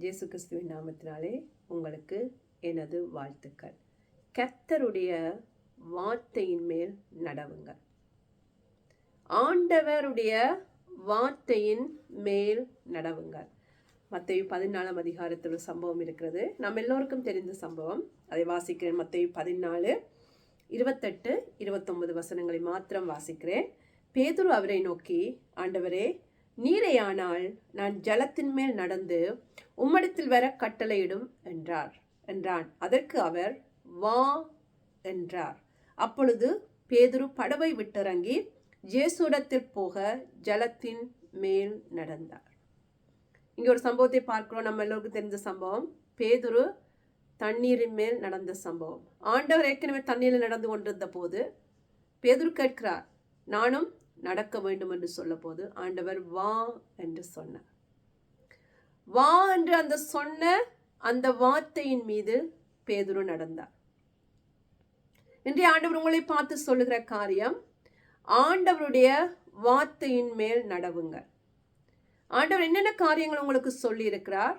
ஜேசு கிறிஸ்துவின் நாமத்தினாலே உங்களுக்கு எனது வாழ்த்துக்கள். கர்த்தருடைய வார்த்தையின் மேல் நடவுங்கள். ஆண்டவருடைய வார்த்தையின் மேல் நடவுங்கள். மத்தையும் பதினாலாம் அதிகாரத்தில் ஒரு சம்பவம் இருக்கிறது. நம்ம எல்லோருக்கும் தெரிந்த சம்பவம். அதை வாசிக்கிறேன். மத்தையும் பதினாலு இருபத்தெட்டு இருபத்தொன்பது வசனங்களை மாத்திரம் வாசிக்கிறேன். பேதுரு அவரை நோக்கி ஆண்டவரே நீரையானால் நான் ஜலத்தின் மேல் நடந்து உம்மிடத்தில் வர கட்டளையிடும் என்றார். என்றான். அதற்கு அவர் வா என்றார். அப்பொழுது பேதுரு படவை விட்டிறங்கி ஜேசுடத்தில் போக ஜலத்தின் மேல் நடந்தார். இங்கே ஒரு சம்பவத்தை பார்க்கிறோம். நம்ம எல்லோருக்கும் தெரிஞ்ச சம்பவம். பேதுரு தண்ணீரின் மேல் நடந்த சம்பவம். ஆண்டவர் ஏற்கனவே தண்ணீரில் நடந்து கொண்டிருந்த போது பேதுரு கேட்கிறார் நானும் நடக்க வேண்டும் என்று சொல்ல ஆண்டவர் வா என்று சொன்னார். வா என்று அந்த சொன்ன அந்த வார்த்தையின் மீது பேதுரு நடந்தார். இன்றைய ஆண்டவர் உங்களை பார்த்து சொல்லுகிற காரியம் ஆண்டவருடைய வார்த்தையின் மேல் நடவுங்க ஆண்டவர் என்னென்ன காரியங்கள் உங்களுக்கு சொல்லியிருக்கிறார்?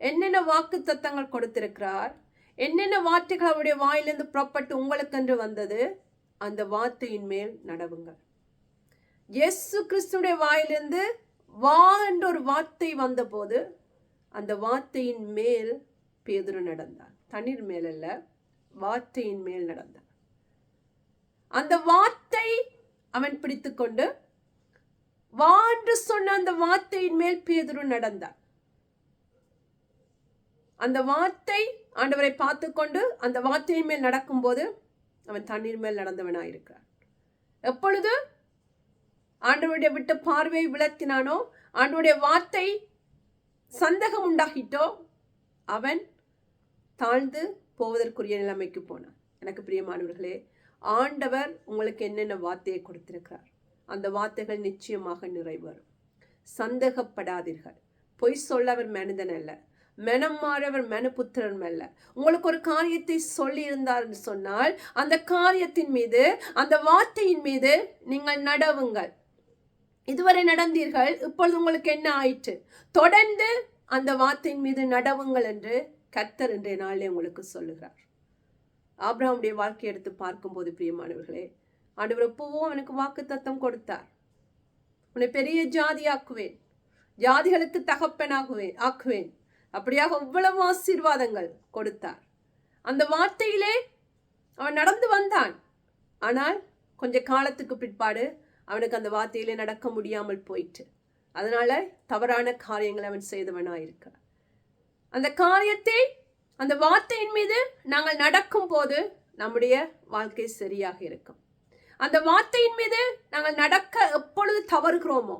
என்னென்ன வாக்கு தத்தங்கள் கொடுத்திருக்கிறார்? என்னென்ன வார்த்தைகள் அவருடைய வாயிலிருந்து புறப்பட்டு உங்களுக்கென்று வந்தது? அந்த வார்த்தையின் மேல் நடவுங்கள். இயேசு கிறிஸ்துடைய வாயிலிருந்து வா என்ற ஒரு வார்த்தை வந்தபோது அந்த வார்த்தையின் மேல் பேதுரு நடந்தார் தண்ணீர் மேல் அல்ல வார்த்தையின் மேல் நடந்தார் அந்த வார்த்தை அவன் பிடித்துக்கொண்டு வா என்று சொன்ன அந்த வார்த்தையின் மேல் பேதுரு நடந்தார் அந்த வார்த்தை ஆண்டவரை பார்த்து கொண்டு அந்த வார்த்தையின் மேல் நடக்கும்போது அவன் தண்ணீர் மேல் நடந்தவனாயிருக்கிறான். எப்பொழுது? ஆண்டவருடைய விட்டு பார்வையை விளக்கினானோ? ஆண்டவருடைய வார்த்தை சந்தகம் உண்டாகிட்டோ? அவன் தாழ்ந்து போவதற்குரிய நிலைமைக்கு போனான். எனக்கு பிரியமானவர்களே ஆண்டவர் உங்களுக்கு என்னென்ன வார்த்தையை கொடுத்திருக்கிறார்? அந்த வார்த்தைகள் நிச்சயமாக நிறைவேறும். சந்தேகப்படாதீர்கள். பொய் சொல்ல அவர் மனிதன் அல்ல. மனம் மாறவர் மனுபுத்திரன் அல்ல. உங்களுக்கு ஒரு காரியத்தை சொல்லி சொன்னால் அந்த காரியத்தின் மீது அந்த வார்த்தையின் மீது நீங்கள் நடவுங்கள். இதுவரை நடந்தீர்கள் இப்பொழுது உங்களுக்கு என்ன ஆயிற்று? தொடர்ந்து அந்த வார்த்தையின் மீது நடவுங்கள் என்று கர்த்தர் இன்றைய நாளிலே உங்களுக்கு சொல்லுகிறார். ஆப்ரஹாமுடைய வாழ்க்கையை எடுத்து பார்க்கும்போது பிரியமானவர்களே ஆண்டவர் எப்பவும் அவனுக்கு வாக்கு தத்தம் கொடுத்தார். உன்னை பெரிய ஜாதியாக்குவேன் ஜாதிகளுக்கு தகப்பனாகுவேன் ஆக்குவேன். அப்படியாக இவ்வளவு ஆசீர்வாதங்கள் கொடுத்தார். அந்த வார்த்தையிலே அவன் நடந்து வந்தான். ஆனால் கொஞ்ச காலத்துக்கு பிற்பாடு அவனுக்கு அந்த வார்த்தையிலே நடக்க முடியாமல் போயிட்டு அதனால தவறான காரியங்களை அவன் செய்தவனாயிருக்க. அந்த காரியத்தை அந்த வார்த்தையின் மீது நாங்கள் நடக்கும் போது நம்முடைய வாழ்க்கை சரியாக இருக்கும். அந்த வார்த்தையின் மீது நாங்கள் நடக்க எப்பொழுது தவறுகிறோமோ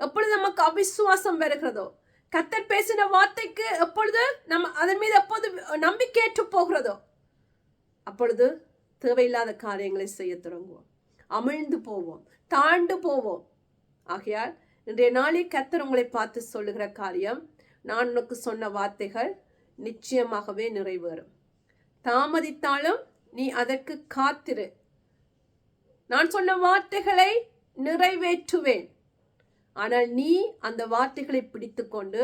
எப்பொழுது நமக்கு அவிசுவாசம் வருகிறதோ கத்தர் பேசின வார்த்தைக்கு எப்பொழுது நம்ம அதன் மீது எப்போது நம்பிக்கையற்று போகிறதோ அப்பொழுது தேவையில்லாத காரியங்களை செய்ய தொடங்குவோம். அமிழ்ந்து போவோம் தாண்டு போவோம். ஆகையால் இன்றைய நாளே கத்தர் உங்களை பார்த்து சொல்லுகிற காரியம் நான் உனக்கு சொன்ன வார்த்தைகள் நிச்சயமாகவே நிறைவேறும். தாமதித்தாலும் நீ அதற்கு காத்திரு. நான் சொன்ன வார்த்தைகளை நிறைவேற்றுவேன். ஆனால் நீ அந்த வார்த்தைகளை பிடித்துக்கொண்டு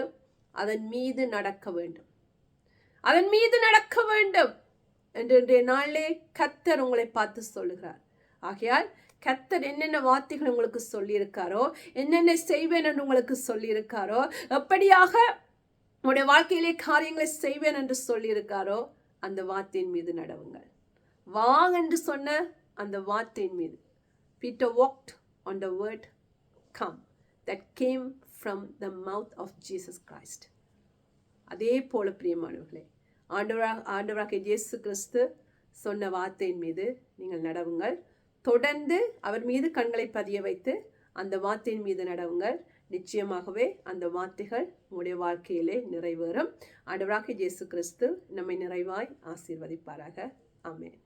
அதன் மீது நடக்க வேண்டும். அதன் மீது நடக்க வேண்டும் என்று இன்றைய நாளிலே கத்தர் உங்களை பார்த்து சொல்லுகிறார். ஆகையால் கத்தர் என்னென்ன வார்த்தைகள் உங்களுக்கு சொல்லியிருக்காரோ என்னென்ன செய்வேன் என்று உங்களுக்கு சொல்லியிருக்காரோ எப்படியாக உங்களுடைய வாழ்க்கையிலே காரியங்களை செய்வேன் என்று சொல்லியிருக்காரோ அந்த வார்த்தையின் மீது நடவுங்கள். வாங் என்று சொன்ன அந்த வார்த்தையின் மீது. Peter walked on the word come that came from the mouth of Jesus Christ அதே போல பிரியமானவர்களே ஆண்டவராக ஆண்டவராக இயேசு கிறிஸ்து சொன்ன வார்த்தையின் மீது நீங்கள் நடவுங்கள். தொடர்ந்து அவர் மீது கண்களை பதிய வைத்து அந்த வார்த்தையின் மீது நடவுங்கள். நிச்சயமாகவே அந்த வார்த்தைகள் உங்களுடைய வாழ்க்கையிலே நிறைவேறும். ஆண்டவராக இயேசு கிறிஸ்து நம்மை நிறைவாய் ஆசீர்வதிப்பாராக. ஆமென்.